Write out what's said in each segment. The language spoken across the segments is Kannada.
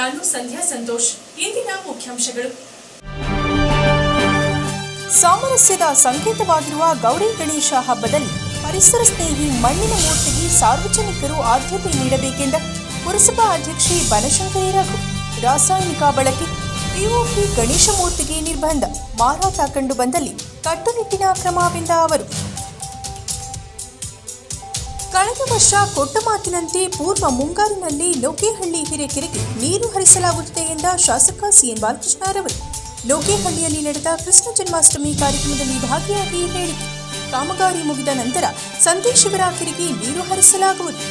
ನಾನು ಸಂಧ್ಯಾ ಸಂತೋಷ್ ಇಂದಿನ ಮುಖ್ಯಾಂಶಗಳು. ಸಾಮರಸ್ಯದ ಸಂಕೇತವಾಗಿರುವ ಗೌರಿ ಗಣೇಶ ಹಬ್ಬದಲ್ಲಿ ಪರಿಸರ ಸ್ನೇಹಿ ಮಣ್ಣಿನ ಮೂರ್ತಿಗೆ ಸಾರ್ವಜನಿಕರು ಆದ್ಯತೆ ನೀಡಬೇಕೆಂದ ಪುರಸಭಾ ಅಧ್ಯಕ್ಷೆ ಬನಶಂಕರಿ ರಘು, ರಾಸಾಯನಿಕ ಬಳಕೆ, ಪಿಒಪಿ ಗಣೇಶ ಮೂರ್ತಿಗೆ ನಿರ್ಬಂಧ ಮಾರಾಟ ಕಂಡು ಬಂದಲ್ಲಿ ಕಟ್ಟುನಿಟ್ಟಿನ ಕ್ರಮವೆಂದ ಅವರು ಕಳೆದ ವರ್ಷ ಕೊಟ್ಟ ಮಾತಿನಂತೆ ಪೂರ್ವ ಮುಂಗಾರಿನಲ್ಲಿ ಲೋಕೇಹಳ್ಳಿ ಹಿರೇಕೆರೆಗೆ ನೀರು ಹರಿಸಲಾಗುತ್ತದೆ ಎಂದ ಶಾಸಕ ಸಿಎನ್ ಬಾಲಕೃಷ್ಣರವರು ಲೋಕೇಹಳ್ಳಿಯಲ್ಲಿ ನಡೆದ ಕೃಷ್ಣ ಜನ್ಮಾಷ್ಟಮಿ ಕಾರ್ಯಕ್ರಮದಲ್ಲಿ ಭಾಗಿಯಾಗಿ ಹೇಳಿಕೆ ಕಾಮಗಾರಿ ಮುಗಿದ ನಂತರ ಸಂದೇಶಿವರ ಕೆರೆಗೆ ನೀರು ಹರಿಸಲಾಗುವುದು.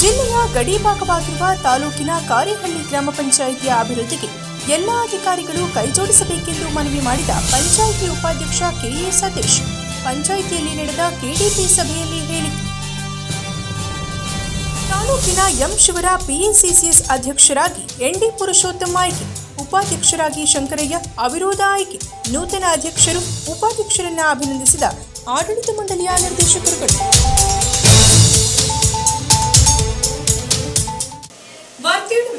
ಜಿಲ್ಲೆಯ ಗಡಿ ಭಾಗವಾಗಿರುವ ತಾಲೂಕಿನ ಕಾರೇಹಳ್ಳಿ ಗ್ರಾಮ ಪಂಚಾಯಿತಿಯ ಅಭಿವೃದ್ಧಿಗೆ ಎಲ್ಲ ಅಧಿಕಾರಿಗಳು ಕೈಜೋಡಿಸಬೇಕೆಂದು ಮನವಿ ಮಾಡಿದ ಪಂಚಾಯಿತಿ ಉಪಾಧ್ಯಕ್ಷ ಕೆಎ ಸತೀಶ್. ಪಂಚಾಯಿತಿಯಲ್ಲಿ ನಡೆದ ಕೆಡಿಪಿ ಸಭೆಯಲ್ಲಿ ಹೇಳಿಕೆ ತಾಲೂಕಿನ ಎಂ ಶಿವರ ಪಿಎಸಿಸಿಎಸ್ ಅಧ್ಯಕ್ಷರಾಗಿ ಎನ್ಡಿ ಪುರುಷೋತ್ತಮ ಆಯ್ಕೆ, ಉಪಾಧ್ಯಕ್ಷರಾಗಿ ಶಂಕರಯ್ಯ ಅವಿರೋಧ ಆಯ್ಕೆ, ನೂತನ ಅಧ್ಯಕ್ಷರು ಉಪಾಧ್ಯಕ್ಷರನ್ನ ಅಭಿನಂದಿಸಿದ ಆಡಳಿತ ಮಂಡಳಿಯ ನಿರ್ದೇಶಕರುಗಳು.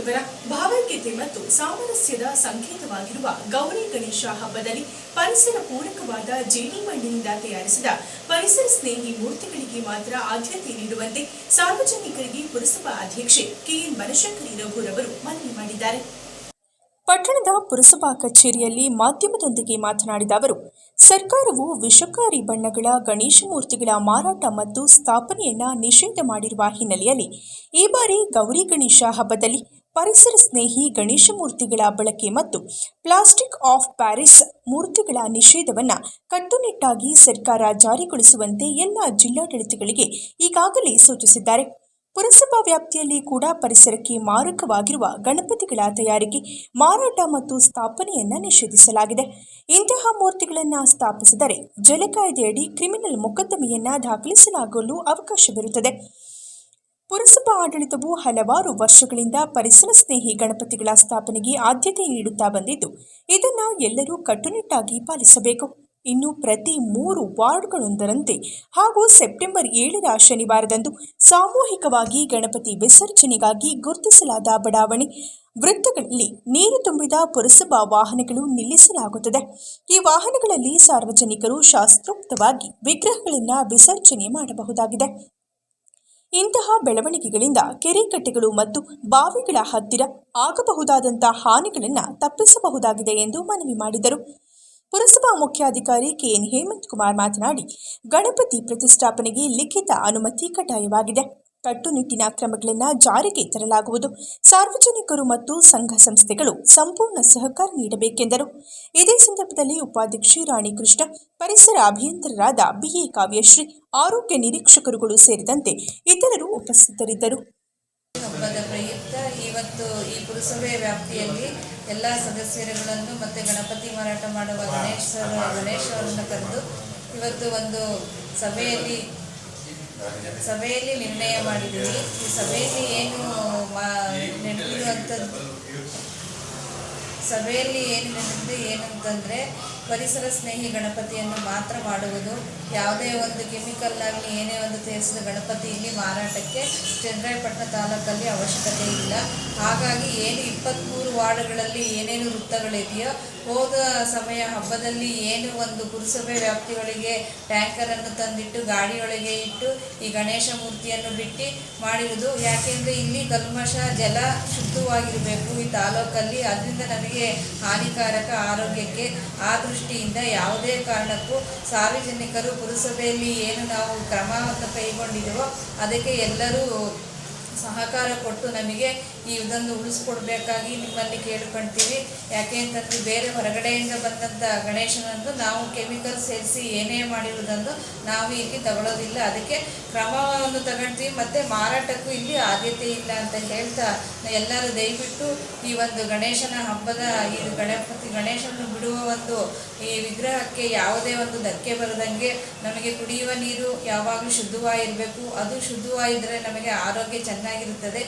ವಿವರ ಭಾವೈಕ್ಯತೆ ಮತ್ತು ಸಾಮರಸ್ಯದ ಸಂಕೇತವಾಗಿರುವ ಗೌರಿ ಗಣೇಶ ಹಬ್ಬದಲ್ಲಿ ಪರಿಸರ ಪೂರಕವಾದ ಜೇಡಿ ಮಣ್ಣಿನಿಂದ ತಯಾರಿಸಿದ ಪರಿಸರ ಸ್ನೇಹಿ ಮೂರ್ತಿಗಳಿಗೆ ಮಾತ್ರ ಆದ್ಯತೆ ನೀಡುವಂತೆ ಸಾರ್ವಜನಿಕರಿಗೆ ಪುರಸಭಾ ಅಧ್ಯಕ್ಷೆ ಕೆಎನ್ ಬನಶಂಕರಿ ರಘುರವರು ಮನವಿ ಮಾಡಿದ್ದಾರೆ. ಪಟ್ಟಣದ ಪುರಸಭಾ ಕಚೇರಿಯಲ್ಲಿ ಮಾಧ್ಯಮದೊಂದಿಗೆ ಮಾತನಾಡಿದ ಅವರು, ಸರ್ಕಾರವು ವಿಷಕಾರಿ ಬಣ್ಣಗಳ ಗಣೇಶ ಮೂರ್ತಿಗಳ ಮಾರಾಟ ಮತ್ತು ಸ್ಥಾಪನೆಯನ್ನ ನಿಷೇಧ ಮಾಡಿರುವ ಹಿನ್ನೆಲೆಯಲ್ಲಿ ಈ ಬಾರಿ ಗೌರಿ ಗಣೇಶ ಹಬ್ಬದಲ್ಲಿ ಪರಿಸರ ಸ್ನೇಹಿ ಗಣೇಶ ಮೂರ್ತಿಗಳ ಬಳಕೆ ಮತ್ತು ಪ್ಲಾಸ್ಟಿಕ್ ಆಫ್ ಪ್ಯಾರಿಸ್ ಮೂರ್ತಿಗಳ ನಿಷೇಧವನ್ನು ಕಟ್ಟುನಿಟ್ಟಾಗಿ ಸರ್ಕಾರ ಜಾರಿಗೊಳಿಸುವಂತೆ ಎಲ್ಲ ಜಿಲ್ಲಾಡಳಿತಗಳಿಗೆ ಈಗಾಗಲೇ ಸೂಚಿಸಿದ್ದಾರೆ. ಪುರಸಭಾ ವ್ಯಾಪ್ತಿಯಲ್ಲಿ ಕೂಡ ಪರಿಸರಕ್ಕೆ ಮಾರಕವಾಗಿರುವ ಗಣಪತಿಗಳ ತಯಾರಿಕೆ ಮಾರಾಟ ಮತ್ತು ಸ್ಥಾಪನೆಯನ್ನು ನಿಷೇಧಿಸಲಾಗಿದೆ. ಇಂತಹ ಮೂರ್ತಿಗಳನ್ನು ಸ್ಥಾಪಿಸಿದರೆ ಜಲಕಾಯ್ದೆಯಡಿ ಕ್ರಿಮಿನಲ್ ಮೊಕದ್ದಮೆಯನ್ನು ದಾಖಲಿಸಲಾಗಲು ಅವಕಾಶವಿರುತ್ತದೆ. ಪುರಸಭಾ ಆಡಳಿತವು ಹಲವಾರು ವರ್ಷಗಳಿಂದ ಪರಿಸರ ಸ್ನೇಹಿ ಗಣಪತಿಗಳ ಸ್ಥಾಪನೆಗೆ ಆದ್ಯತೆ ನೀಡುತ್ತಾ ಬಂದಿದ್ದು, ಇದನ್ನು ಎಲ್ಲರೂ ಕಟ್ಟುನಿಟ್ಟಾಗಿ ಪಾಲಿಸಬೇಕು. ಇನ್ನು ಪ್ರತಿ ಮೂರು ವಾರ್ಡ್ಗಳೊಂದರಂತೆ ಹಾಗೂ ಸೆಪ್ಟೆಂಬರ್ ಏಳರ ಶನಿವಾರದಂದು ಸಾಮೂಹಿಕವಾಗಿ ಗಣಪತಿ ವಿಸರ್ಜನೆಗಾಗಿ ಗುರುತಿಸಲಾದ ಬಡಾವಣೆ ವೃತ್ತಗಳಲ್ಲಿ ನೀರು ತುಂಬಿದ ಪುರಸಭಾ ವಾಹನಗಳು ನಿಲ್ಲಿಸಲಾಗುತ್ತದೆ. ಈ ವಾಹನಗಳಲ್ಲಿ ಸಾರ್ವಜನಿಕರು ಶಾಸ್ತ್ರೋಕ್ತವಾಗಿ ವಿಗ್ರಹಗಳನ್ನು ವಿಸರ್ಜನೆ ಮಾಡಬಹುದಾಗಿದೆ. ಇಂತಹ ಬೆಳವಣಿಗೆಗಳಿಂದ ಕೆರೆಕಟ್ಟೆಗಳು ಮತ್ತು ಬಾವಿಗಳ ಹತ್ತಿರ ಆಗಬಹುದಾದಂತಹ ಹಾನಿಗಳನ್ನು ತಪ್ಪಿಸಬಹುದಾಗಿದೆ ಎಂದು ಮನವಿ ಮಾಡಿದರು. ಪುರಸಭಾ ಮುಖ್ಯಾಧಿಕಾರಿ ಕೆಎನ್ ಹೇಮಂತ್ ಕುಮಾರ್ ಮಾತನಾಡಿ, ಗಣಪತಿ ಪ್ರತಿಷ್ಠಾಪನೆಗೆ ಲಿಖಿತ ಅನುಮತಿ ಕಡ್ಡಾಯವಾಗಿದೆ. ಕಟ್ಟುನಿಟ್ಟಿನ ಕ್ರಮಗಳನ್ನು ಜಾರಿಗೆ ತರಲಾಗುವುದು. ಸಾರ್ವಜನಿಕರು ಮತ್ತು ಸಂಘ ಸಂಸ್ಥೆಗಳು ಸಂಪೂರ್ಣ ಸಹಕಾರ ನೀಡಬೇಕೆಂದರು. ಇದೇ ಸಂದರ್ಭದಲ್ಲಿ ಉಪಾಧ್ಯಕ್ಷೆ ರಾಣಿ ಕೃಷ್ಣ ಪರಿಸರ ಅಭಿಯಂತರರಾದ ಬಿಎ ಕಾವ್ಯಶ್ರೀ, ಆರೋಗ್ಯ ನಿರೀಕ್ಷಕರುಗಳು ಸೇರಿದಂತೆ ಇತರರು ಉಪಸ್ಥಿತರಿದ್ದರು. ಹಬ್ಬದ ಪ್ರಯುಕ್ತ ಇವತ್ತು ಈ ಪುರಸಭೆ ವ್ಯಾಪ್ತಿಯಲ್ಲಿ ಎಲ್ಲ ಸದಸ್ಯರುಗಳನ್ನು ಮತ್ತು ಗಣಪತಿ ಮಾರಾಟ ಮಾಡುವ ಗಣೇಶ್ ಗಣೇಶರನ್ನು ಕರೆದು ಇವತ್ತು ಒಂದು ಸಭೆಯಲ್ಲಿ ಸಭೆಯಲ್ಲಿ ನಿರ್ಣಯ ಮಾಡಿದ್ದೀವಿ ಈ ಸಭೆಯಲ್ಲಿ ಏನು ನಡೆದಿರುವಂಥದ್ದು ಸಭೆಯಲ್ಲಿ ಏನು ನಡೆದಿದೆ ಏನಂತಂದರೆ ಪರಿಸರ ಸ್ನೇಹಿ ಗಣಪತಿಯನ್ನು ಮಾತ್ರ ಮಾಡುವುದು. ಯಾವುದೇ ಒಂದು ಕೆಮಿಕಲ್ ಆಗಲಿ ಏನೇ ಒಂದು ತಯಾರಿಸಿದ ಗಣಪತಿ ಇಲ್ಲಿ ಮಾರಾಟಕ್ಕೆ ಚಂದ್ರಾಯಪಟ್ಟಣ ತಾಲೂಕಲ್ಲಿ ಅವಶ್ಯಕತೆ ಇಲ್ಲ. ಹಾಗಾಗಿ ಏನು ಇಪ್ಪತ್ತ್ಮೂರು ವಾರ್ಡ್ಗಳಲ್ಲಿ ಏನೇನು ವೃತ್ತಗಳಿದೆಯೋ, ಹೋದ ಸಮಯ ಹಬ್ಬದಲ್ಲಿ ಏನು ಒಂದು ಪುರಸಭೆ ವ್ಯಾಪ್ತಿಗಳಿಗೆ ಟ್ಯಾಂಕರನ್ನು ತಂದಿಟ್ಟು, ಗಾಡಿಯೊಳಗೆ ಇಟ್ಟು ಈ ಗಣೇಶ ಮೂರ್ತಿಯನ್ನು ಬಿಟ್ಟು ಮಾಡಿರುವುದು. ಯಾಕೆಂದರೆ ಇಲ್ಲಿ ಕಲ್ಮಶ ಜಲ ಶುದ್ಧವಾಗಿರಬೇಕು ಈ ತಾಲೂಕಲ್ಲಿ. ಅದರಿಂದ ನಮಗೆ ಹಾನಿಕಾರಕ ಆರೋಗ್ಯಕ್ಕೆ. ಆ ದೃಷ್ಟಿಯಿಂದ ಯಾವುದೇ ಕಾರಣಕ್ಕೂ ಸಾರ್ವಜನಿಕರು ಪುರಸಭೆಯಲ್ಲಿ ಏನು ನಾವು ಕ್ರಮವನ್ನು ಕೈಗೊಂಡಿದ್ದೇವೋ ಅದಕ್ಕೆ ಎಲ್ಲರೂ ಸಹಕಾರ ಕೊಟ್ಟು ನಮಗೆ ಈ ಇದನ್ನು ಉಳಿಸ್ಕೊಡ್ಬೇಕಾಗಿ ನಿಮ್ಮಲ್ಲಿ ಕೇಳ್ಕೊಳ್ತೀವಿ ಯಾಕೆ ಅಂತಂದರೆ ಬೇರೆ ಹೊರಗಡೆಯಿಂದ ಬಂದಂಥ ಗಣೇಶನಂದು ನಾವು ಕೆಮಿಕಲ್ ಸೇರಿಸಿ ಏನೇ ಮಾಡಿರೋದನ್ನು ನಾವು ಇಲ್ಲಿ ತಗೊಳ್ಳೋದಿಲ್ಲ ಅದಕ್ಕೆ ಕ್ರಮವನ್ನು ತಗೊಳ್ತೀವಿ. ಮತ್ತು ಮಾರಾಟಕ್ಕೂ ಇಲ್ಲಿ ಆದ್ಯತೆ ಇಲ್ಲ ಅಂತ ಹೇಳ್ತಾ ಎಲ್ಲರೂ ದಯವಿಟ್ಟು ಈ ಒಂದು ಗಣೇಶನ ಹಬ್ಬದ ಈ ಗಣಪತಿ ಗಣೇಶನ ಬಿಡುವ ಒಂದು ಈ ವಿಗ್ರಹಕ್ಕೆ ಯಾವುದೇ ಒಂದು ಧಕ್ಕೆ ಬರದಂಗೆ ನಮಗೆ ಕುಡಿಯುವ ನೀರು ಯಾವಾಗಲೂ ಶುದ್ಧವಾಗಿರಬೇಕು. ಅದು ಶುದ್ಧವಾಗಿದ್ದರೆ ನಮಗೆ ಆರೋಗ್ಯ ಚೆನ್ನಾಗಿರುತ್ತದೆ.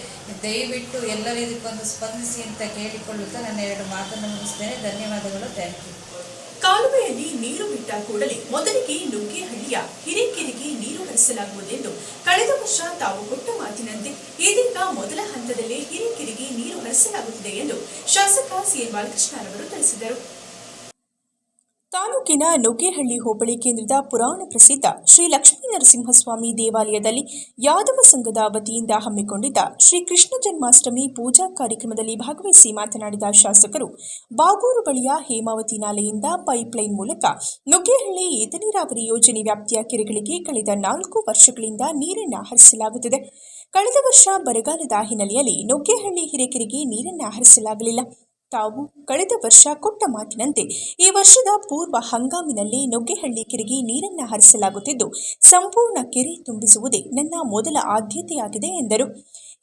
ದಯವಿಟ್ಟು ಎಲ್ಲರೂ ಇದಕ್ಕೊಂದು ಸ್ಪಂದಿಸಿ ಅಂತ ಕೇಳಿಕೊಳ್ಳುತ್ತಾ ನನ್ನ ಎರಡು ಮಾತನ್ನು ಮುಗಿಸ್ತೇನೆ. ಧನ್ಯವಾದಗಳು. ಥ್ಯಾಂಕ್ ಯು ಕಾಲುವೆಯಲ್ಲಿ ನೀರು ಬಿಟ್ಟ ಕೂಡಲೇ ಮೊದಲಿಗೆ ನುಗ್ಗೇಹಳ್ಳಿಯ ಹಿರೇಕೆರೆಗೆ ನೀರು ಹರಿಸಲಾಗುವುದೆಂದು ಕಳೆದ ವರ್ಷ ತಾವು ಕೊಟ್ಟ ಮಾತಿನಂತೆ ಇದೀಗ ಮೊದಲ ಹಂತದಲ್ಲೇ ಹಿರೇಕೆರೆಗೆ ನೀರು ಹರಿಸಲಾಗುತ್ತಿದೆ ಎಂದು ಶಾಸಕ ಸಿಎಂ ಬಾಲಕೃಷ್ಣ ಅವರು ತಿಳಿಸಿದರು. ತಾಲೂಕಿನ ನುಗ್ಗೇಹಳ್ಳಿ ಹೋಬಳಿ ಕೇಂದ್ರದ ಪುರಾಣ ಪ್ರಸಿದ್ಧ ಶ್ರೀ ಲಕ್ಷ್ಮೀ ನರಸಿಂಹಸ್ವಾಮಿ ದೇವಾಲಯದಲ್ಲಿ ಯಾದವ ಸಂಘದ ವತಿಯಿಂದ ಹಮ್ಮಿಕೊಂಡಿದ್ದ ಶ್ರೀ ಕೃಷ್ಣ ಜನ್ಮಾಷ್ಟಮಿ ಪೂಜಾ ಕಾರ್ಯಕ್ರಮದಲ್ಲಿ ಭಾಗವಹಿಸಿ ಮಾತನಾಡಿದ ಶಾಸಕರು, ಬಾಗೂರು ಬಳಿಯ ಹೇಮಾವತಿ ನಾಲೆಯಿಂದ ಪೈಪ್ಲೈನ್ ಮೂಲಕ ನುಗ್ಗೇಹಳ್ಳಿ ಏತ ನೀರಾವರಿ ಯೋಜನೆ ವ್ಯಾಪ್ತಿಯ ಕೆರೆಗಳಿಗೆ ಕಳೆದ ನಾಲ್ಕು ವರ್ಷಗಳಿಂದ ನೀರನ್ನು ಹರಿಸಲಾಗುತ್ತಿದೆ. ಕಳೆದ ವರ್ಷ ಬರಗಾಲದ ಹಿನ್ನೆಲೆಯಲ್ಲಿ ನುಗ್ಗೇಹಳ್ಳಿ ಹಿರೇಕೆರೆಗೆ ನೀರನ್ನು ಹರಿಸಲಾಗಲಿಲ್ಲ. ತಾವು ಕಳೆದ ವರ್ಷ ಕೊಟ್ಟ ಮಾತಿನಂತೆ, ಈ ವರ್ಷದ ಪೂರ್ವ ಹಂಗಾಮಿನಲ್ಲಿ ನುಗ್ಗೆಹಳ್ಳಿ ಕೆರೆಗೆ ನೀರನ್ನು ಹರಿಸಲಾಗುತ್ತಿದ್ದು, ಸಂಪೂರ್ಣ ಕೆರೆ ತುಂಬಿಸುವುದೇ ನನ್ನ ಮೊದಲ ಆದ್ಯತೆಯಾಗಿದೆ ಎಂದರು.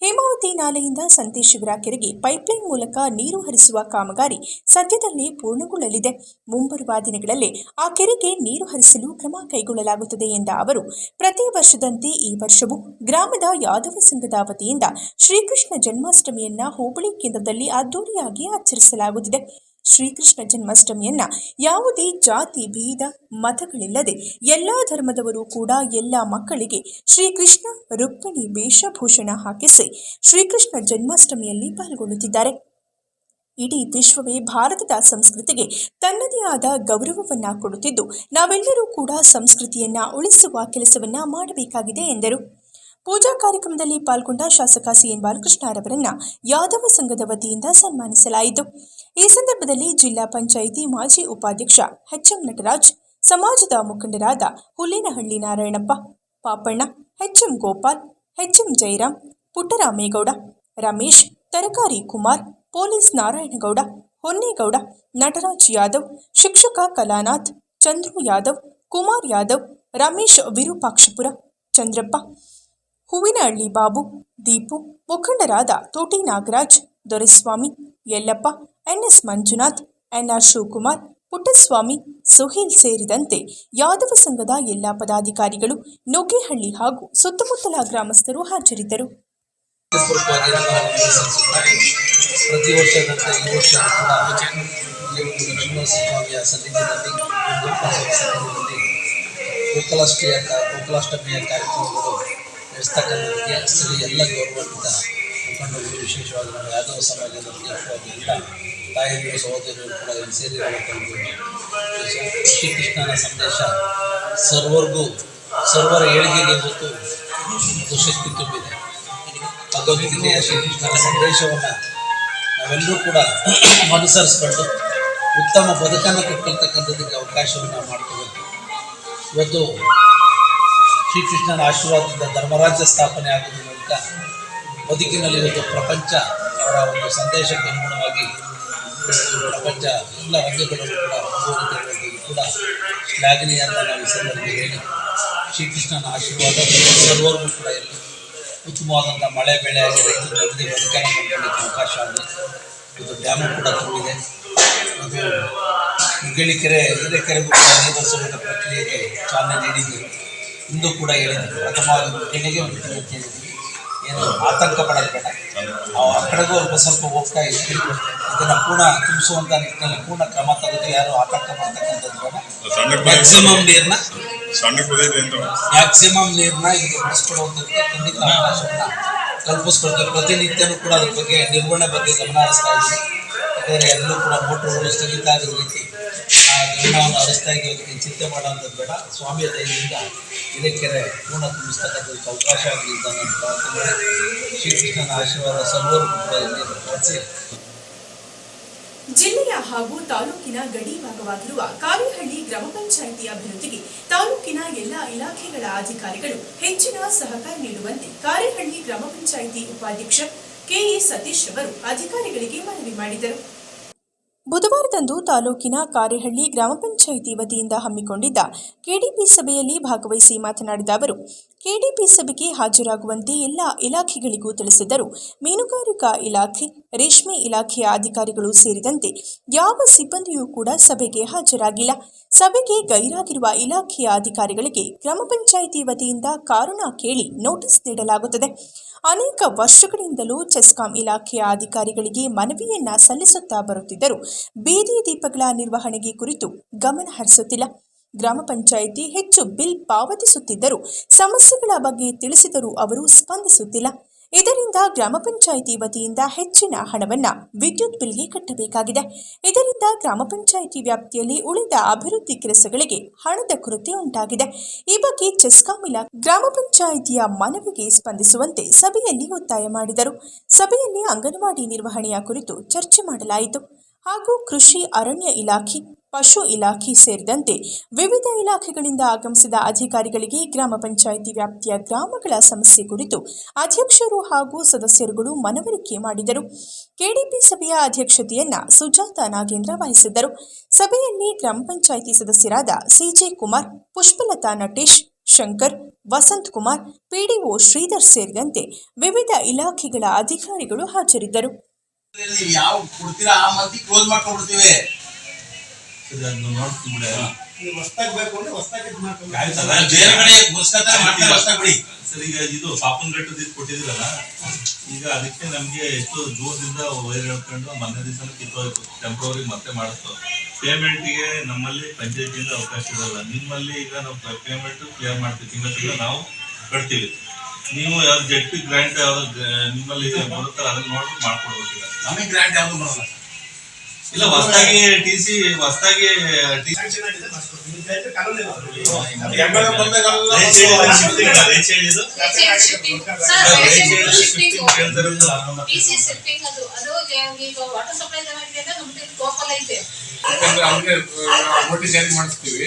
ಹೇಮಾವತಿ ನಾಲೆಯಿಂದ ಸಂತೇಶ್ವರ ಕೆರೆಗೆ ಪೈಪ್ಲೈನ್ ಮೂಲಕ ನೀರು ಹರಿಸುವ ಕಾಮಗಾರಿ ಸದ್ಯದಲ್ಲೇ ಪೂರ್ಣಗೊಳ್ಳಲಿದೆ. ಮುಂಬರುವ ದಿನಗಳಲ್ಲಿ ಆ ಕೆರೆಗೆ ನೀರು ಹರಿಸಲು ಕ್ರಮ ಕೈಗೊಳ್ಳಲಾಗುತ್ತದೆ ಎಂದ ಅವರು, ಪ್ರತಿ ವರ್ಷದಂತೆ ಈ ವರ್ಷವೂ ಗ್ರಾಮದ ಯಾದವ ಸಂಘದ ವತಿಯಿಂದ ಶ್ರೀಕೃಷ್ಣ ಜನ್ಮಾಷ್ಟಮಿಯನ್ನ ಹೋಬಳಿ ಕೇಂದ್ರದಲ್ಲಿ ಅದ್ದೂರಿಯಾಗಿ ಆಚರಿಸಲಾಗುತ್ತಿದೆ. ಶ್ರೀಕೃಷ್ಣ ಜನ್ಮಾಷ್ಟಮಿಯನ್ನ ಯಾವುದೇ ಜಾತಿ, ಭೇದ, ಮತಗಳಿಲ್ಲದೆ ಎಲ್ಲ ಧರ್ಮದವರು ಕೂಡ ಎಲ್ಲ ಮಕ್ಕಳಿಗೆ ಶ್ರೀಕೃಷ್ಣ ರುಕ್ಮಿಣಿ ವೇಷಭೂಷಣ ಹಾಕಿಸಿ ಶ್ರೀಕೃಷ್ಣ ಜನ್ಮಾಷ್ಟಮಿಯಲ್ಲಿ ಪಾಲ್ಗೊಳ್ಳುತ್ತಿದ್ದಾರೆ. ಇಡೀ ವಿಶ್ವವೇ ಭಾರತದ ಸಂಸ್ಕೃತಿಗೆ ತನ್ನದೇ ಆದ ಗೌರವವನ್ನ ಕೊಡುತ್ತಿದ್ದು, ನಾವೆಲ್ಲರೂ ಕೂಡ ಸಂಸ್ಕೃತಿಯನ್ನ ಉಳಿಸುವ ಕೆಲಸವನ್ನ ಮಾಡಬೇಕಾಗಿದೆ ಎಂದರು. ಪೂಜಾ ಕಾರ್ಯಕ್ರಮದಲ್ಲಿ ಪಾಲ್ಗೊಂಡ ಶಾಸಕ ಸಿಎನ್ ಬಾಲಕೃಷ್ಣರವರನ್ನ ಯಾದವ ಸಂಘದ ವತಿಯಿಂದ ಸನ್ಮಾನಿಸಲಾಯಿತು. ಈ ಸಂದರ್ಭದಲ್ಲಿ ಜಿಲ್ಲಾ ಪಂಚಾಯಿತಿ ಮಾಜಿ ಉಪಾಧ್ಯಕ್ಷ ಎಚ್ಎಂ ನಟರಾಜ್, ಸಮಾಜದ ಮುಖಂಡರಾದ Hullinahalli Narayanappa, Papanna, H M Gopal, H M Jayaram Puttaramegowda, Ramesh, ತರಕಾರಿ ಕುಮಾರ್, ಪೊಲೀಸ್ ನಾರಾಯಣಗೌಡ, ಹೊನ್ನೇಗೌಡ, ನಟರಾಜ್ ಯಾದವ್, ಶಿಕ್ಷಕ ಕಲಾನಾಥ್, ಚಂದ್ರು ಯಾದವ್, ಕುಮಾರ್ ಯಾದವ್, ರಮೇಶ್ ವಿರೂಪಾಕ್ಷಪುರ, ಚಂದ್ರಪ್ಪ, ಹೂವಿನಹಳ್ಳಿ ಬಾಬು, ದೀಪು, ಮುಖಂಡರಾದ ತೋಟಿ Nagaraj, Doreswamy, Yallappa N S Manjunath N R Shivakumar, Puttaswamy, Suhail ಸೇರಿದಂತೆ ಯಾದವ ಸಂಘದ ಎಲ್ಲ ಪದಾಧಿಕಾರಿಗಳು ನುಗ್ಗೇಹಳ್ಳಿ ಹಾಗೂ ಸುತ್ತಮುತ್ತಲ ಗ್ರಾಮಸ್ಥರು ಹಾಜರಿದ್ದರು. ಪ್ರತಿ ವರ್ಷದಂತೆ ಈ ವರ್ಷ ಕೂಡ ಈ ಒಂದು ನರಸಿಂಹಸ್ವಾಮಿಯ ಸನ್ನಿಧಿಯಲ್ಲಿ ಸನ್ನಿಧಿಯಲ್ಲಿ ಕಾ- ಗೋಕುಲಾಷ್ಟಮಿಯ ಕಾರ್ಯಕ್ರಮಗಳು ನಡೆಸ್ತಕ್ಕಂಥದ್ದಕ್ಕೆ ಎಲ್ಲ ಗೌರವಾನ್ವಿತ ಮುಖಂಡರು ವಿಶೇಷವಾದ ನಮ್ಮ ಯಾದವ ಸಮಾಜದ ಎಲ್ಲ ತಾಯಿಯರು, ಸಹೋದರಿಯರು ಕೂಡ ಇಲ್ಲಿ ಸೇರಿರತಕ್ಕಂಥ ಶ್ರೀಕೃಷ್ಣನ ಸಂದೇಶ ಸರ್ವರ್ಗೂ, ಸರ್ವರ ಏಳಿಗೆಗೆ ಒಂದು ಶಕ್ತಿ ತುಂಬಿದೆ. ಭಗವದ್ಗೀತೆಯ ಶ್ರೀಕೃಷ್ಣನ ಸಂದೇಶವನ್ನು ನಾವೆಲ್ಲರೂ ಕೂಡ ಅನುಸರಿಸ್ಕೊಂಡು ಉತ್ತಮ ಬದುಕನ್ನು ಕೊಟ್ಟಿರ್ತಕ್ಕಂಥದ್ದಕ್ಕೆ ಅವಕಾಶವನ್ನು ಮಾಡ್ಕೋಬೇಕು. ಇವತ್ತು ಶ್ರೀಕೃಷ್ಣನ ಆಶೀರ್ವಾದದಿಂದ ಧರ್ಮರಾಜ್ಯ ಸ್ಥಾಪನೆ ಆಗೋದ್ರ ಮೂಲಕ ಬದುಕಿನಲ್ಲಿ ಇವತ್ತು ಪ್ರಪಂಚ ಅವರ ಒಂದು ಸಂದೇಶಕ್ಕೆ ಅನುಗುಣವಾಗಿ ಪ್ರಪಂಚ ಎಲ್ಲ ರಂಗಗಳಲ್ಲೂ ಕೂಡ ಮುಂದುವರಿತಿರುವುದು ಕೂಡ ಶ್ಲಾಘನೀಯ ಅಂತ ನಾವು ಸಂದರ್ಭದಲ್ಲಿ ಹೇಳಿ ಶ್ರೀಕೃಷ್ಣನ ಆಶೀರ್ವಾದ ಸರ್ವರಿಗೂ ಕೂಡ ಇರಲಿ ಉತ್ತಮವಾದಂಥ ಮಳೆ ಬೆಳೆ ಆಗಿ ರೈತರು ನೆಮ್ಮದಿ ಬದುಕನ್ನು ಮಾಡ್ಕೊಳ್ಳಿಕ್ಕೆ ಅವಕಾಶ ಆಗಲಿ ಇದು ಡ್ಯಾಮು ಕೂಡ ತುಂಬಿದೆ. ಅದು ಕೆರೆ ಹಿರೇಕೆರೆಗೂ ಕೂಡ ನೀರು ಪ್ರಕ್ರಿಯೆಗೆ ಚಾಲನೆ ನೀಡಿದ್ದೀವಿ ಇಂದು ಕೂಡ ಹೇಳಿದ್ದೀವಿ ಪ್ರಥಮವಾಗಿ ಒಂದು ಕೇಳಿದ್ದೀವಿ ಏನು ಆತಂಕ ಪಡೋದು ಬೇಡ ಆ ಕಡೆಗೂ ಅಲ್ಪ ಸ್ವಲ್ಪ ಹೋಗ್ತಾ ಇದ್ದೀವಿ ಇದನ್ನು ಪೂರ್ಣ ತುಂಬಿಸುವಂಥ ನಿಟ್ಟಿನಲ್ಲಿ ಪೂರ್ಣ ಕ್ರಮ ತೆಗೆದು ಯಾರು ಆತಂಕ ಮಾಡ್ತಕ್ಕಂಥದ್ದು ಬೇಡ. ಮ್ಯಾಕ್ಸಿಮಮ್ ನೀರನ್ನ ಮ್ಯಾಕ್ಸಿಮಮ್ ನೀರನ್ನ ಇಲ್ಲಿ ಬಳಸ್ಕೊಡುವಂಥದ್ದಕ್ಕೆ ಖಂಡಿತ ಅವಕಾಶವನ್ನು ಕಲ್ಪಿಸ್ಕೊಡ್ತೇವೆ ಪ್ರತಿನಿತ್ಯನೂ ಕೂಡ ಅದ್ರ ಬಗ್ಗೆ ನಿರ್ವಹಣೆ ಬಗ್ಗೆ ಗಮನ ಹರಿಸ್ತಾ ಇದ್ದೀವಿ. ಬೇರೆ ಎಲ್ಲರೂ ಕೂಡ ಮೋಟ್ರುಗಳು ಸ್ಥಗಿತ ಆಗಿದ್ದ ರೀತಿ ಗಮನವನ್ನು ಹರಿಸ್ತಾ ಇದ್ದೋದಕ್ಕೆ ಚಿಂತೆ ಮಾಡುವಂಥದ್ದು ಬೇಡ. ಸ್ವಾಮಿಯ ದಯದಿಂದ ಇದಕ್ಕೆರೆ ಪೂರ್ಣ ತುಂಬಿಸ್ತಕ್ಕಂಥದ್ದು ಅವಕಾಶ ಆಗಲಿ ಅಂತ ಪ್ರಾರ್ಥನೆ ಶ್ರೀಕೃಷ್ಣನ ಆಶೀರ್ವಾದ ಸರ್ವರು ಕೂಡ ಪ್ರಾರ್ಥಿಸಿ ಜಿಲ್ಲೆಯ ಹಾಗೂ ತಾಲೂಕಿನ ಗಡಿ ಭಾಗವಾಗಿರುವ ಕಾರಿಹಳ್ಳಿ ಗ್ರಾಮ ಪಂಚಾಯಿತಿ ಅಭಿವೃದ್ಧಿಗೆ ತಾಲೂಕಿನ ಎಲ್ಲ ಇಲಾಖೆಗಳ ಅಧಿಕಾರಿಗಳು ಹೆಚ್ಚಿನ ಸಹಕಾರ ನೀಡುವಂತೆ ಕಾರಿಹಳ್ಳಿ ಗ್ರಾಮ ಪಂಚಾಯಿತಿ ಉಪಾಧ್ಯಕ್ಷ ಕೆಎ ಸತೀಶ್ ಅವರು ಅಧಿಕಾರಿಗಳಿಗೆ ಮನವಿ ಮಾಡಿದರು. ಬುಧವಾರದಂದು ತಾಲೂಕಿನ ಕಾರೆಹಳ್ಳಿ ಗ್ರಾಮ ಪಂಚಾಯಿತಿ ವತಿಯಿಂದ ಹಮ್ಮಿಕೊಂಡಿದ್ದ ಕೆಡಿಪಿ ಸಭೆಯಲ್ಲಿ ಭಾಗವಹಿಸಿ ಮಾತನಾಡಿದ ಅವರು ಕೆಡಿಪಿ ಸಭೆಗೆ ಹಾಜರಾಗುವಂತೆ ಎಲ್ಲ ಇಲಾಖೆಗಳಿಗೂ ತಿಳಿಸಿದರು. ಮೀನುಗಾರಿಕಾ ಇಲಾಖೆ, ರೇಷ್ಮೆ ಇಲಾಖೆಯ ಅಧಿಕಾರಿಗಳು ಸೇರಿದಂತೆ ಯಾವ ಸಿಬ್ಬಂದಿಯೂ ಕೂಡ ಸಭೆಗೆ ಹಾಜರಾಗಿಲ್ಲ. ಸಭೆಗೆ ಗೈರಾಗಿರುವ ಇಲಾಖೆಯ ಅಧಿಕಾರಿಗಳಿಗೆ ಗ್ರಾಮ ಪಂಚಾಯಿತಿ ವತಿಯಿಂದ ಕಾರಣ ಕೇಳಿ ನೋಟಿಸ್ ನೀಡಲಾಗುತ್ತದೆ. ಅನೇಕ ವರ್ಷಗಳಿಂದಲೂ ಚೆಸ್ಕಾಂ ಇಲಾಖೆಯ ಅಧಿಕಾರಿಗಳಿಗೆ ಮನವಿಯನ್ನ ಸಲ್ಲಿಸುತ್ತಾ ಬರುತ್ತಿದ್ದರೂ. ಬೀದಿ ದೀಪಗಳ ನಿರ್ವಹಣೆಗೆ ಕುರಿತು ಗಮನ ಹರಿಸುತ್ತಿಲ್ಲ. ಗ್ರಾಮ ಪಂಚಾಯಿತಿ ಹೆಚ್ಚು ಬಿಲ್ ಪಾವತಿಸುತ್ತಿದ್ದರೂ ಸಮಸ್ಯೆಗಳ ಬಗ್ಗೆ ತಿಳಿಸಿದರೂ ಅವರು ಸ್ಪಂದಿಸುತ್ತಿಲ್ಲ. ಇದರಿಂದ ಗ್ರಾಮ ಪಂಚಾಯಿತಿ ವತಿಯಿಂದ ಹೆಚ್ಚಿನ ಹಣವನ್ನು ವಿದ್ಯುತ್ ಬಿಲ್ಗೆ ಕಟ್ಟಬೇಕಾಗಿದೆ. ಇದರಿಂದ ಗ್ರಾಮ ಪಂಚಾಯಿತಿ ವ್ಯಾಪ್ತಿಯಲ್ಲಿ ಉಳಿದ ಅಭಿವೃದ್ಧಿ ಕೆಲಸಗಳಿಗೆ ಹಣದ ಕೊರತೆ ಉಂಟಾಗಿದೆ. ಈ ಬಗ್ಗೆ ಚೆಸ್ಕಾಂ ಗ್ರಾಮ ಪಂಚಾಯಿತಿಯ ಮನವಿಗೆ ಸ್ಪಂದಿಸುವಂತೆ ಸಭೆಯಲ್ಲಿ ಒತ್ತಾಯ ಮಾಡಿದರು. ಸಭೆಯಲ್ಲಿ ಅಂಗನವಾಡಿ ನಿರ್ವಹಣೆಯ ಕುರಿತು ಚರ್ಚೆ ಮಾಡಲಾಯಿತು. ಹಾಗೂ ಕೃಷಿ ಅರಣ್ಯ ಇಲಾಖೆ ಪಶು ಇಲಾಖೆ ಸೇರಿದಂತೆ ವಿವಿಧ ಇಲಾಖೆಗಳಿಂದ ಆಗಮಿಸಿದ ಅಧಿಕಾರಿಗಳಿಗೆ ಗ್ರಾಮ ಪಂಚಾಯಿತಿ ವ್ಯಾಪ್ತಿಯ ಗ್ರಾಮಗಳ ಸಮಸ್ಯೆ ಕುರಿತು ಅಧ್ಯಕ್ಷರು ಹಾಗೂ ಸದಸ್ಯರುಗಳು ಮನವರಿಕೆ ಮಾಡಿದರು. ಕೆಡಿಪಿ ಸಭೆಯ ಅಧ್ಯಕ್ಷತೆಯನ್ನ ಸುಜಾತ ನಾಗೇಂದ್ರ ವಹಿಸಿದ್ದರು. ಸಭೆಯಲ್ಲಿ ಗ್ರಾಮ ಪಂಚಾಯಿತಿ ಸದಸ್ಯರಾದ C J Kumar, Pushpalatha Natesh, Shankar, Vasanth Kumar PDO Shridhar ಸೇರಿದಂತೆ ವಿವಿಧ ಇಲಾಖೆಗಳ ಅಧಿಕಾರಿಗಳು ಹಾಜರಿದ್ದರು ಆಯ್ತಲ್ಲ, ಬೇರೆ ಕಡೆ ಮುಸ್ಕತ್ತಾರೆ ಮಾಡ್ತಾರೆ ಹೊಸ್ದಾಗ್ ಬಿಡಿ ಸರ್ ಈಗ ಇದು ಪಾಪನ್ ಘಟ್ಟದ ಇದು ಕೊಟ್ಟಿದ್ದೀರಲ್ಲ ಈಗ ಅದಕ್ಕೆ ನಮ್ಗೆ ಎಷ್ಟು ದೂರದಿಂದ ವೈರ್ ಹೇಳ್ಕೊಂಡು ಮೊನ್ನೆ ದಿವಸ ಕಿತ್ತೋಯ್ತು ಟೆಂಪ್ರವರಿ ಮತ್ತೆ ಮಾಡಿಸ್ತು. ಪೇಮೆಂಟ್ಗೆ ನಮ್ಮಲ್ಲಿ ಪಂಚಾಯತಿಯಿಂದ ಅವಕಾಶ ಇರಲ್ಲ. ನಿಮ್ಮಲ್ಲಿ ಈಗ ನಾವು ಪೇಮೆಂಟ್ ಕ್ಲಿಯರ್ ಮಾಡ್ತೀವಿ. ತಿಂಗಳ ತಿಂಗಳ ನಾವು ಕಟ್ತೀವಿ. ನೀವು ಯಾವ್ದು ಜೆಡ್ ಪಿ ಗ್ರಾಂಟ್ ಯಾವ್ದು ಗ- ನಿಮ್ಮಲ್ಲಿ ಬರುತ್ತಲ್ಲ ಅದನ್ನ ನೋಡಿ ಮಾಡ್ಕೊಡ್ಬೇಕು ಈಗ. ನಮಗೆ ಗ್ರಾಂಟ್ ಯಾವ್ದು ಬರಲ್ಲ. ಇಲ್ಲ, ಹೊಸದಾಗಿ ಟಿ ಸಿ, ಹೊಸದಾಗಿ ಅವ್ರಿಗೆ ಮಾಡಿಸ್ತೀವಿ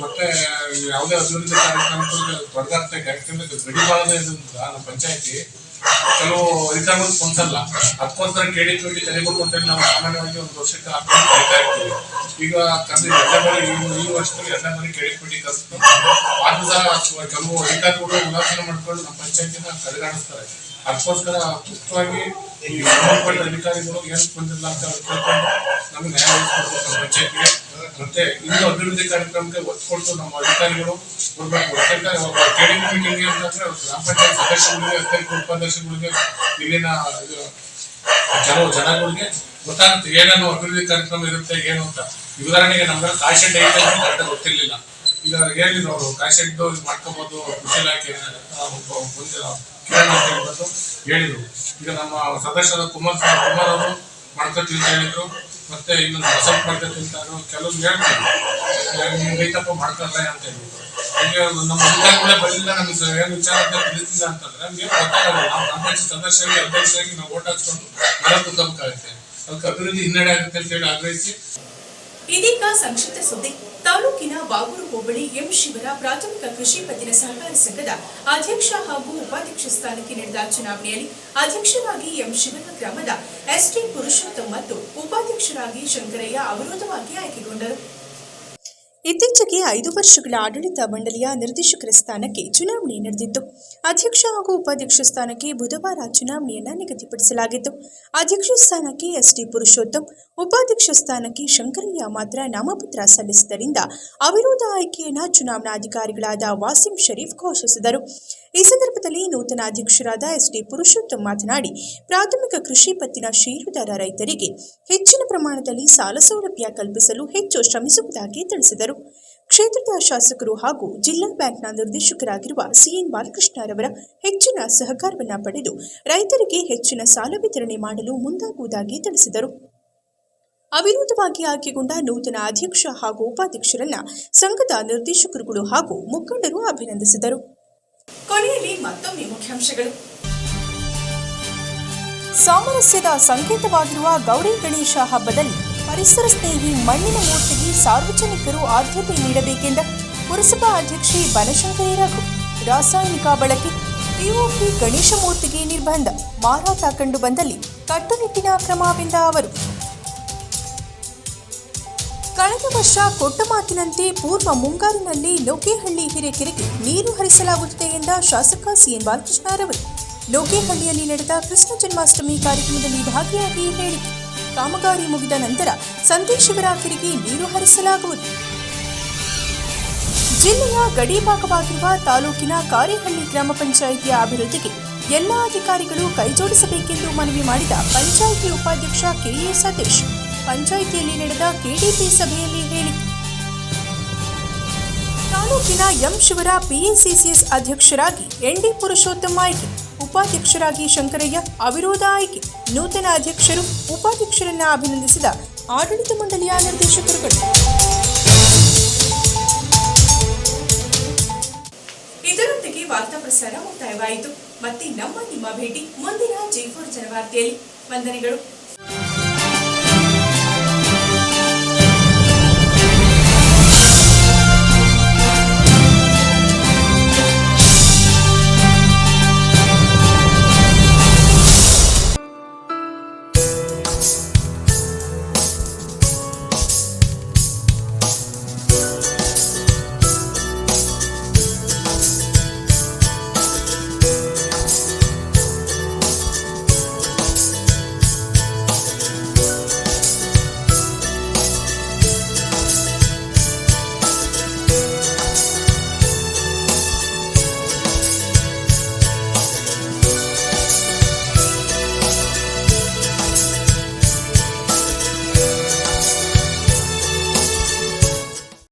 ಮತ್ತೆ ಯಾವುದೇ ಅಭಿವೃದ್ಧಿ ಕಾರ್ಯಕ್ರಮಕ್ಕೆ ತೊಡಗಾಗ್ತಾ ಕಾರ್ಯಕ್ರಮಕ್ಕೆ ಇದರಿಂದ ನಮ್ಮ ಪಂಚಾಯತಿ ಕೆಲವು ಅಧಿಕಾರಿಗಳು ಸ್ಪಂದಿಸಲ್ಲ ಅದಕ್ಕೋಸ್ಕರ ಪಿ ತೆರೆಬೇಕು ಅಂತ ನಾವು ಸಾಮಾನ್ಯವಾಗಿ ಒಂದು ವರ್ಷಕ್ಕೆ ಹಾಕೊಂಡು ಕಾಯ್ತಾ ಇರ್ತೀವಿ ಈಗ ಕಮ್ಮಿ ಎಲ್ಲ ಈ- ವರ್ಷದಲ್ಲಿ ಎಲ್ಲ ಬಾರಿ ಕೆಡಿ ಪಿ ಕರೆಸ್ತು ಆದ್ರೂ ಸಹ ಕೆಲವು ಅಧಿಕಾರಿಗಳು ಉಲ್ಲಾಸನ ಮಾಡ್ಕೊಂಡು ನಮ್ಮ ಪಂಚಾಯತಿನ ಕಡೆಗಾಣಿಸ್ತಾರೆ ಅದಕ್ಕೋಸ್ಕರ ಮುಖ್ಯವಾಗಿ ಈ ಸಂಬಂಧಪಟ್ಟ ಅಧಿಕಾರಿಗಳು ಏನು ಬಂದಿಲ್ಲ ಅಂತ ಕೇಳ್ಕೊಂಡು ನಮ್ಗೆ ನ್ಯಾಯ ಪಂಚಾಯತಿಗೆ ಮತ್ತೆ ಇನ್ನು ಅಭಿವೃದ್ಧಿ ಕಾರ್ಯಕ್ರಮಕ್ಕೆ ಒತ್ತು ನಮ್ಮ ಅಧಿಕಾರಿಗಳು. ಕೊಡ್ಬೇಕು ಯಾಕಂದ್ರೆ ಒಬ್ಬ ಮೀಟಿಂಗ್ ಅಂತಂದ್ರೆ ಗ್ರಾಮ ಪಂಚಾಯತ್ ಸದಸ್ಯರುಗಳಿಗೆ ಅಧ್ಯಕ್ಷ ಉಪಾಧ್ಯಕ್ಷರುಗಳಿಗೆ ಇಲ್ಲಿನ ಕೆಲವು ಜನಗಳಿಗೆ ಗೊತ್ತಾಗುತ್ತೆ ಏನೇನು ಅಭಿವೃದ್ಧಿ ಕಾರ್ಯಕ್ರಮ ಇರುತ್ತೆ, ಏನು ಅಂತ. ಉದಾಹರಣೆಗೆ ನಮ್ಗೆ ಕಾಶೆಡ್ ಶೆಡ್ ಐತೆ ಅಂತ ಗೊತ್ತಿರ್ಲಿಲ್ಲ. ಈಗ ಹೇಳಿದ್ರು ಅವರು ಕಾಶೆಡ್ ಶೆಡ್ ಮಾಡ್ಕೋಬಹುದು ಕೃಷಿ ಇಲಾಖೆ ಅಂತ ಹೇಳಿದ್ರು. ಈಗ ನಮ್ಮ ಸದಸ್ಯರ ಕುಮಾರ್ ಕುಮಾರ್ ಅವರು ಮಾಡ್ಕೋತೀವಿ ಅಂತ ಹೇಳಿದ್ರು. ಮತ್ತೆ ಇನ್ನೊಂದು ರಿಸಲ್ಟ್ ಮಾಡ್ಕೊತೀವಿ ಅಂತ ಕೆಲವೊಂದು ಕೆಲವು ಹೇಳ್ತಾರೆ ಐತಪ್ಪ ಮಾಡ್ಕೊಂಡ್ರೆ ಅಂತ ಹೇಳ್ಬಿಟ್ಟು. ಹಂಗೆ ನಮ್ಮ ಅಧಿಕಾರಿಗಳೇ ಬಂದಿಲ್ಲ, ನಮ್ಗೆ ಏನು ವಿಚಾರ ಅಂತ ತಿಳಿಸಿಲ್ಲ ಅಂತಂದ್ರೆ ಏನು ಗೊತ್ತಾಗಲ್ಲ. ನಾವು ಪಂಚಾಯತ್ ಸದಸ್ಯರಿಗೆ ಅಧ್ಯಕ್ಷರಾಗಿ ನಾವು ಓಟ್ ಹಾಕ್ಸ್ಕೊಂಡು ಮರ ಕುತ್ಕೋಬೇಕಾಗುತ್ತೆ ಅದಕ್ಕೆ ಅಭಿವೃದ್ಧಿ ಹಿನ್ನಡೆ ಆಗುತ್ತೆ ಅಂತ ಹೇಳಿ ಆಗ್ರಹಿಸಿ. ಇದೀಗ ಸಂಕ್ಷಿಪ್ತ ಸುದ್ದಿ. ತಾಲೂಕಿನ ಬಾಗೂರು ಹೋಬಳಿ ಎಂ ಶಿವರ ಪ್ರಾಥಮಿಕ ಕೃಷಿ ಪತ್ತಿನ ಸಹಕಾರ ಸಂಘದ ಅಧ್ಯಕ್ಷ ಹಾಗೂ ಉಪಾಧ್ಯಕ್ಷ ಸ್ಥಾನಕ್ಕೆ ನಡೆದ ಚುನಾವಣೆಯಲ್ಲಿ ಅಧ್ಯಕ್ಷರಾಗಿ ಎಂ ಶಿವನ ಗ್ರಾಮದ ಎಸ್ಟಿ ಪುರುಷೋತ್ತಮ್ ಮತ್ತು ಉಪಾಧ್ಯಕ್ಷರಾಗಿ ಶಂಕರಯ್ಯ ಅವಿರೋಧವಾಗಿ ಆಯ್ಕೆಗೊಂಡರು. ಇತ್ತೀಚೆಗೆ ಐದು ವರ್ಷಗಳ ಆಡಳಿತ ಮಂಡಳಿಯ ನಿರ್ದೇಶಕರ ಸ್ಥಾನಕ್ಕೆ ಚುನಾವಣೆ ನಡೆದಿತ್ತು. ಅಧ್ಯಕ್ಷ ಹಾಗೂ ಉಪಾಧ್ಯಕ್ಷ ಸ್ಥಾನಕ್ಕೆ ಬುಧವಾರ ಚುನಾವಣೆಯನ್ನು ನಿಗದಿಪಡಿಸಲಾಗಿತ್ತು. ಅಧ್ಯಕ್ಷ ಸ್ಥಾನಕ್ಕೆ ಎಸ್ಟಿ ಪುರುಷೋತ್ತಮ್, ಉಪಾಧ್ಯಕ್ಷ ಸ್ಥಾನಕ್ಕೆ ಶಂಕರಯ್ಯ ಮಾತ್ರ ನಾಮಪತ್ರ ಸಲ್ಲಿಸಿದ್ದರಿಂದ ಅವಿರೋಧ ಆಯ್ಕೆಯನ್ನ ಚುನಾವಣಾಧಿಕಾರಿಗಳಾದ ವಾಸಿಂ ಶರೀಫ್ ಘೋಷಿಸಿದರು. ಈ ಸಂದರ್ಭದಲ್ಲಿ ನೂತನ ಅಧ್ಯಕ್ಷರಾದ ಎಸ್ಟಿ ಪುರುಷೋತ್ತಮ್ ಮಾತನಾಡಿ, ಪ್ರಾಥಮಿಕ ಕೃಷಿ ಪತ್ತಿನ ಷೇರುದಾರ ರೈತರಿಗೆ ಹೆಚ್ಚಿನ ಪ್ರಮಾಣದಲ್ಲಿ ಸಾಲ ಸೌಲಭ್ಯ ಕಲ್ಪಿಸಲು ಹೆಚ್ಚು ಶ್ರಮಿಸುವುದಾಗಿ ತಿಳಿಸಿದರು. ಕ್ಷೇತ್ರದ ಶಾಸಕರು ಹಾಗೂ ಜಿಲ್ಲಾ ಬ್ಯಾಂಕ್ನ ನಿರ್ದೇಶಕರಾಗಿರುವ ಸಿಎನ್ ಬಾಲಕೃಷ್ಣರವರ ಹೆಚ್ಚಿನ ಸಹಕಾರವನ್ನು ಪಡೆದು ರೈತರಿಗೆ ಹೆಚ್ಚಿನ ಸಾಲ ವಿತರಣೆ ಮಾಡಲು ಮುಂದಾಗುವುದಾಗಿ ತಿಳಿಸಿದರು. ಅವಿರೋಧವಾಗಿ ಆಯ್ಕೆಗೊಂಡ ನೂತನ ಅಧ್ಯಕ್ಷ ಹಾಗೂ ಉಪಾಧ್ಯಕ್ಷರನ್ನ ಸಂಘದ ನಿರ್ದೇಶಕರುಗಳು ಹಾಗೂ ಮುಖಂಡರು ಅಭಿನಂದಿಸಿದರು. ಕೊನೆಯಲ್ಲಿ ಮತ್ತೊಮ್ಮೆ ಮುಖ್ಯಾಂಶಗಳು. ಸಾಮರಸ್ಯದ ಸಂಕೇತವಾಗಿರುವ ಗೌರಿ ಗಣೇಶ ಹಬ್ಬದಲ್ಲಿ ಪರಿಸರ ಸ್ನೇಹಿ ಮಣ್ಣಿನ ಮೂರ್ತಿಗೆ ಸಾರ್ವಜನಿಕರು ಆದ್ಯತೆ ನೀಡಬೇಕೆಂದ ಪುರಸಭಾ ಅಧ್ಯಕ್ಷೆ ಬನಶಂಕರಿ ರಘು ರಾಸಾಯನಿಕ ಬಳಕೆ, ಪಿಒಪಿ ಗಣೇಶ ಮೂರ್ತಿಗೆ ನಿರ್ಬಂಧ. ಮಾರಾಟ ಕಂಡು ಬಂದಲ್ಲಿ ಕಟ್ಟುನಿಟ್ಟಿನ ಕ್ರಮವೆಂದ ಅವರು. ಕಳೆದ ವರ್ಷ ಕೊಟ್ಟ ಮಾತಿನಂತೆ ಪೂರ್ವ ಮುಂಗಾರಿನಲ್ಲಿ ಲೋಕೇಹಳ್ಳಿ ಹಿರೇಕೆರೆಗೆ ನೀರು ಹರಿಸಲಾಗುತ್ತದೆ ಎಂದ ಶಾಸಕ ಸಿಎನ್ ಬಾಲಕೃಷ್ಣರವರು. ಲೋಕೇಹಳ್ಳಿಯಲ್ಲಿ ನಡೆದ ಕೃಷ್ಣ ಜನ್ಮಾಷ್ಟಮಿ ಕಾರ್ಯಕ್ರಮದಲ್ಲಿ ಭಾಗಿಯಾಗಿ ಹೇಳಿಕೆ ಕಾಮಗಾರಿ ಮುಗಿದ ನಂತರ ಸಂದೇಶಿವರ ಕೆರೆಗೆ ನೀರು ಹರಿಸಲಾಗುವುದು. ಜಿಲ್ಲೆಯ ಗಡಿ ಭಾಗವಾಗಿರುವ ತಾಲೂಕಿನ ಕಾರಿಹಳ್ಳಿ ಗ್ರಾಮ ಪಂಚಾಯಿತಿಯ ಅಭಿವೃದ್ಧಿಗೆ ಎಲ್ಲ ಅಧಿಕಾರಿಗಳು ಕೈಜೋಡಿಸಬೇಕೆಂದು ಮನವಿ ಮಾಡಿದ ಪಂಚಾಯಿತಿ ಉಪಾಧ್ಯಕ್ಷ ಕೆಎ ಸತೀಶ್, ಪಂಚಾಯಿತಿಯಲ್ಲಿ ನಡೆದ ಕೆಡಿಪಿ ಸಭೆಯಲ್ಲಿ ಹೇಳಿ ತಾಲೂಕಿನ ಎಂ ಶಿವರ ಪಿಎಸಿಸಿಎಸ್ ಅಧ್ಯಕ್ಷರಾಗಿ ಎನ್ಡಿ ಪುರುಷೋತ್ತಮ ಆಯ್ಕೆ. ಉಪಾಧ್ಯಕ್ಷರಾಗಿ ಶಂಕರಯ್ಯ ಅವಿರೋಧ ಆಯ್ಕೆ ನೂತನ ಅಧ್ಯಕ್ಷರು ಉಪಾಧ್ಯಕ್ಷರನ್ನ ಅಭಿನಂದಿಸಿದ ಆಡಳಿತ ಮಂಡಳಿಯ ನಿರ್ದೇಶಕರುಗಳು. ಇದರೊಂದಿಗೆ ವಾರ್ತಾ ಪ್ರಸಾರ ಮುಕ್ತಾಯವಾಯಿತು. ಮತ್ತೆ ನಮ್ಮ ನಿಮ್ಮ ಭೇಟಿ ಮುಂದಿನ ಜೈಪುರ್ ಜನವಾರ್ತೆಯಲ್ಲಿ. ವಂದನೆಗಳು.